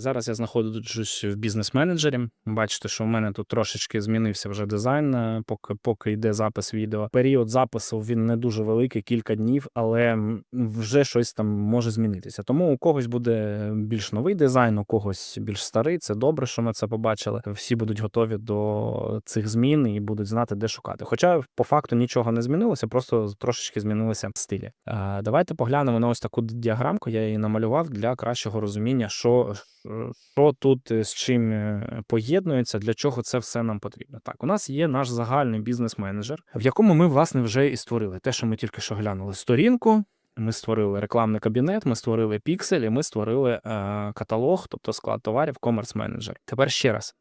Зараз я знаходжусь в бізнес-менеджері. Бачите, що в мене тут трошечки змінився вже дизайн, е, поки, поки йде запис відео. Період запису він не дуже великий, кілька днів, але вже щось там може змінитися. Тому у когось буде більш новий дизайн, у когось більш старий. Це добре, що ми це побачили. Всі будуть готові до цих змін і будуть знати, де шукати. Хоча по факту нічого не змінилося, просто трошечки змінилися стилі. Е, Давайте поглянемо на ось таку діаграмку. Я її намалював для кращого розуміння, що, що тут е, з чим е, поєднується, для чого це все нам потрібно. Так, у нас є наш загальний бізнес-менеджер, в якому ми власне вже і створили те, що ми тільки що глянули сторінку. Ми створили рекламний кабінет, ми створили піксель, і ми створили е, каталог, тобто склад товарів, комерс менеджер. Тепер ще раз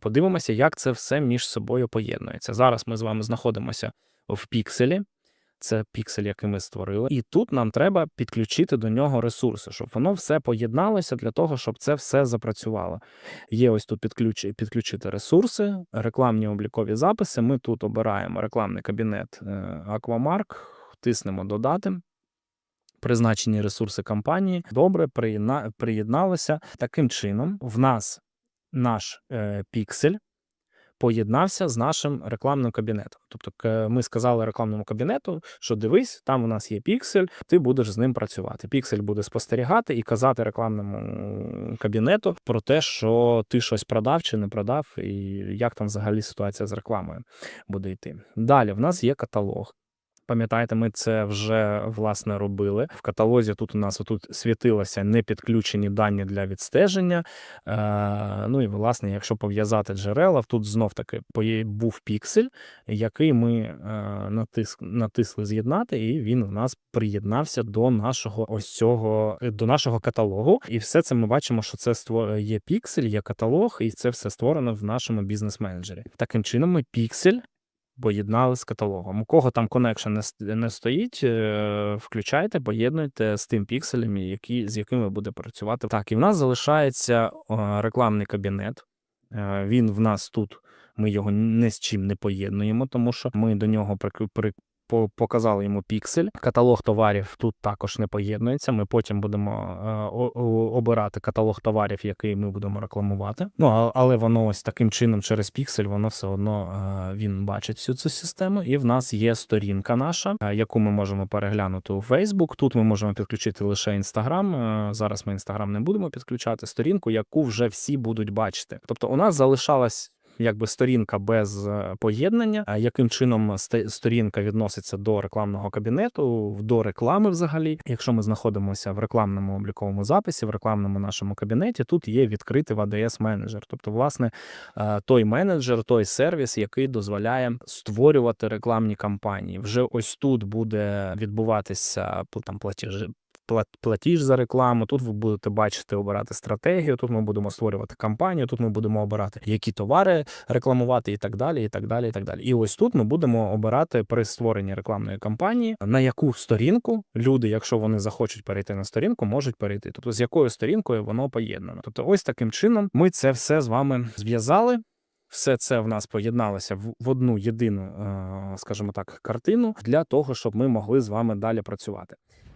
подивимося, як це все між собою поєднується. Зараз ми з вами знаходимося в пікселі. Це піксель, який ми створили, і тут нам треба підключити до нього ресурси, щоб воно все поєдналося для того, щоб це все запрацювало. Є ось тут підключ... підключити ресурси, рекламні облікові записи. Ми тут обираємо рекламний кабінет е, Aquamark, тиснемо додати. Призначені ресурси компанії добре приєдна- приєдналися. Таким чином, в нас наш е, піксель поєднався з нашим рекламним кабінетом. Тобто, ми сказали рекламному кабінету, що дивись, там у нас є піксель, ти будеш з ним працювати. Піксель буде спостерігати і казати рекламному кабінету про те, що ти щось продав чи не продав, і як там взагалі ситуація з рекламою буде йти. Далі в нас є каталог. Пам'ятаєте, ми це вже власне робили. В каталозі тут у нас тут світилося не підключені дані для відстеження. Е, ну і власне, якщо пов'язати джерела, тут знов таки був піксель, який ми е, натис, натисли з'єднати, і він у нас приєднався до нашого ось цього до нашого каталогу. І все це ми бачимо, що це є піксель, є каталог, і це все створено в нашому бізнес-менеджері. Таким чином, ми піксель поєднали з каталогом. У кого там коннекшн не, не стоїть, е, включайте, поєднуйте з тим пікселем, які, з якими буде працювати. Так, і в нас залишається е, рекламний кабінет. Е, Він в нас тут. Ми його ні з чим не поєднуємо, тому що ми до нього показали йому піксель. Каталог товарів тут також не поєднується. Ми потім будемо е, обирати каталог товарів, який ми будемо рекламувати. Ну а- але воно ось таким чином через піксель, воно все одно е, він бачить всю цю систему. І в нас є сторінка наша, е, яку ми можемо переглянути у Facebook. Тут ми можемо підключити лише Instagram. Зараз ми Instagram не будемо підключати сторінку, яку вже всі будуть бачити. Тобто, у нас залишалась якби сторінка без е, поєднання. А яким чином ст- сторінка відноситься до рекламного кабінету, до реклами взагалі? Якщо ми знаходимося в рекламному обліковому записі, в рекламному нашому кабінеті, тут є відкритий ADS менеджер. Тобто, власне, е, той менеджер, той сервіс, який дозволяє створювати рекламні кампанії. Вже ось тут буде відбуватися там платіж. Пла- Платіж за рекламу. Тут ви будете бачити обирати стратегію. Тут ми будемо створювати кампанію. Тут ми будемо обирати, які товари рекламувати, і так далі. І так далі. І так далі. І ось тут ми будемо обирати при створенні рекламної кампанії, на яку сторінку люди, якщо вони захочуть перейти на сторінку, можуть перейти. Тобто з якою сторінкою воно поєднано. Тобто, ось таким чином ми це все з вами зв'язали. Все це в нас поєдналося в, в одну єдину, е, скажімо так, картину для того, щоб ми могли з вами далі працювати.